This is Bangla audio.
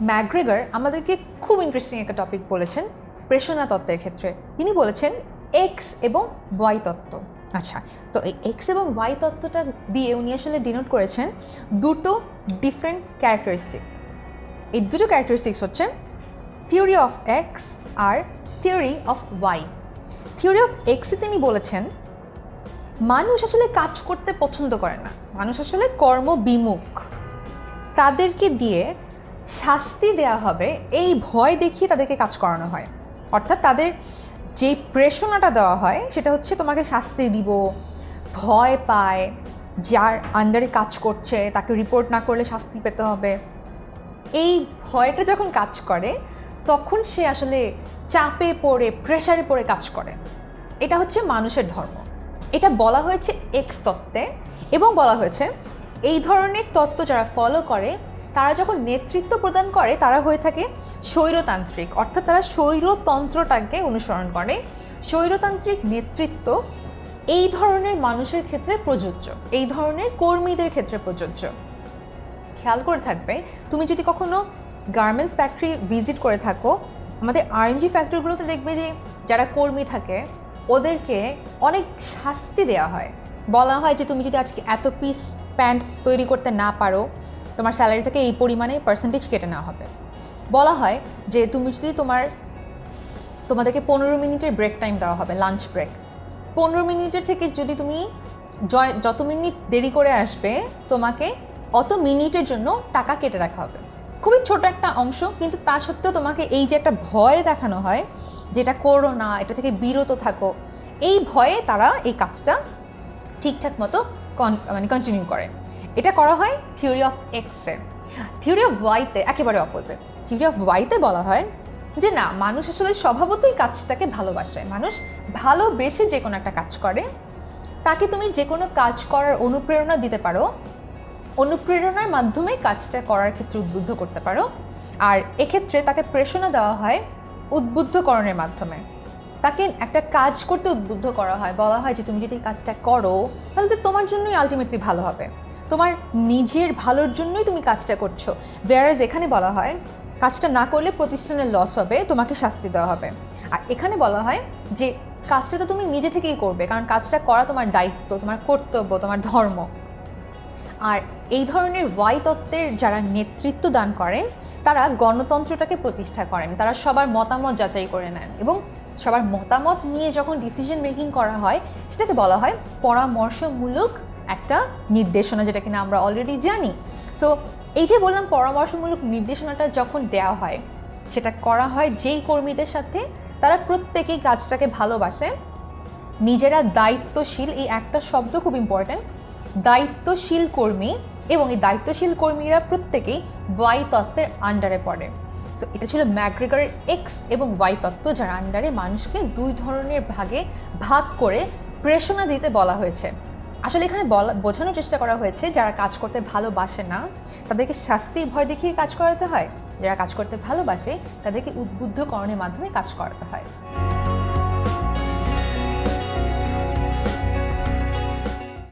ম্যাগ্রেগার আমাদেরকে খুব ইন্টারেস্টিং একটা টপিক বলেছেন, প্রেষণা তত্ত্বের ক্ষেত্রে। তিনি বলেছেন এক্স এবং ওয়াই তত্ত্ব। আচ্ছা তো এই এক্স এবং ওয়াই তত্ত্বটা দিয়ে উনি আসলে ডিনোট করেছেন দুটো ডিফারেন্ট ক্যারেক্টারিস্টিক এই দুটো ক্যারেক্টারিস্টিক্স হচ্ছে theory of X R theory of Y theory of এক্সে তিনি বলেছেন, মানুষ আসলে কাজ করতে পছন্দ করে না। মানুষ আসলে কর্ম বিমুখ তাদেরকে দিয়ে শাস্তি দেয়া হবে, এই ভয় দেখিয়ে তাদেরকে কাজ করানো হয়। অর্থাৎ তাদের যে প্রেষণাটা দেওয়া হয়, সেটা হচ্ছে তোমাকে শাস্তি দিব, ভয় পায়, যার আন্ডারে কাজ করছে, তাকে রিপোর্ট না করলে শাস্তি পেতে হবে। এই ভয়টা যখন কাজ করে, তখন সে আসলে চাপে পড়ে প্রেশারে পড়ে কাজ করে। এটা হচ্ছে মানুষের ধর্ম। এটা বলা হয়েছে এক্স তত্ত্বে এবং বলা হয়েছে এই ধরনের তত্ত্ব যারা ফলো করে তারা যখন নেতৃত্ব প্রদান করে, তারা হয়ে থাকে স্বৈরতান্ত্রিক। অর্থাৎ তারা স্বৈরতন্ত্রটাকে অনুসরণ করে। স্বৈরতান্ত্রিক নেতৃত্ব এই ধরনের মানুষের ক্ষেত্রে প্রযোজ্য। এই ধরনের কর্মীদের ক্ষেত্রে প্রযোজ্য। খেয়াল করে থাকবে, তুমি যদি কখনো গার্মেন্টস ফ্যাক্টরি ভিজিট করে থাকো, আমাদের আরএমজি ফ্যাক্টরিগুলোতে দেখবে যে যারা কর্মী থাকে, ওদেরকে অনেক শাস্তি দেওয়া হয়। বলা হয় যে তুমি যদি আজকে এত পিস প্যান্ট তৈরি করতে না পারো তোমার স্যালারি থেকে এই পরিমাণে পার্সেন্টেজ কেটে নেওয়া হবে। বলা হয় যে তুমি যদি তোমার, তোমাদেরকে পনেরো মিনিটের ব্রেক টাইম দেওয়া হবে লাঞ্চ ব্রেক পনেরো মিনিটের থেকে যদি তুমি জয় যত মিনিট দেরি করে আসবে, তোমাকে অত মিনিটের জন্য টাকা কেটে রাখা হবে। খুবই ছোট একটা অংশ, কিন্তু তা সত্ত্বেও তোমাকে এই যে একটা ভয় দেখানো হয়, যেটা করো না, এটা থেকে বিরত থাকো, এই ভয়ে তারা এই কাজটা ঠিকঠাক মতো মানে কন্টিনিউ করে। এটা করা হয় থিওরি অফ এক্সে থিওরি অফ ওয়াইতে একেবারে অপোজিট থিওরি অফ ওয়াইতে বলা হয় যে না, মানুষ আসলে স্বভাবতই কাজটাকে ভালোবাসে। মানুষ ভালোবেসে যে কোনো একটা কাজ করে। তাকে তুমি যে কোনো কাজ করার অনুপ্রেরণা দিতে পারো। অনুপ্রেরণার মাধ্যমে কাজটা করার ক্ষেত্রে উদ্বুদ্ধ করতে পারো। আর এক্ষেত্রে তাকে প্রেরণা দেওয়া হয় উদ্বুদ্ধকরণের মাধ্যমে। তাকে একটা কাজ করতে উদ্বুদ্ধ করা হয়, বলা হয় যে তুমি যদি এই কাজটা করো, তাহলে তো তোমার জন্যই আলটিমেটলি ভালো হবে। তোমার নিজের ভালোর জন্যই তুমি কাজটা করছ। ওয়ারাজ এখানে বলা হয়, কাজটা না করলে প্রতিষ্ঠানের লস হবে, তোমাকে শাস্তি দেওয়া হবে। আর এখানে বলা হয় যে কাজটা তো তুমি নিজে থেকেই করবে, কারণ কাজটা করা তোমার দায়িত্ব, তোমার কর্তব্য, তোমার ধর্ম। আর এই ধরনের ওয়াই তত্ত্বের যারা নেতৃত্ব দান করেন, তারা গণতন্ত্রটাকে প্রতিষ্ঠা করেন, তারা সবার মতামত যাচাই করে নেন এবং সবার মতামত নিয়ে যখন ডিসিশন মেকিং করা হয়, সেটাকে বলা হয় পরামর্শমূলক একটা নির্দেশনা, যেটা কিনা আমরা অলরেডি জানি। সো এই যে বললাম পরামর্শমূলক নির্দেশনাটা যখন দেওয়া হয়, সেটা করা হয় যেই কর্মীদের সাথে তারা প্রত্যেকেই কাজটাকে ভালোবাসে। নিজেরা দায়িত্বশীল, এই একটা শব্দ খুব ইম্পর্ট্যান্ট দায়িত্বশীল কর্মী এবং এই দায়িত্বশীল কর্মীরা প্রত্যেকেই ওয়াই তত্ত্বের আন্ডারে পড়ে। সো এটা ছিল ম্যাগ্রেগার এক্স এবং ওয়াই তত্ত্ব, যার আন্ডারে মানুষকে দুই ধরনের ভাগে ভাগ করে প্রেষণা দিতে বলা হয়েছে। আসলে এখানে বলা, বোঝানোর চেষ্টা করা হয়েছে, যারা কাজ করতে ভালোবাসে না, তাদেরকে শাস্তির ভয় দেখিয়ে কাজ করাতে হয়। যারা কাজ করতে ভালোবাসে, তাদেরকে উদ্বুদ্ধকরণের মাধ্যমে কাজ করাতে হয়।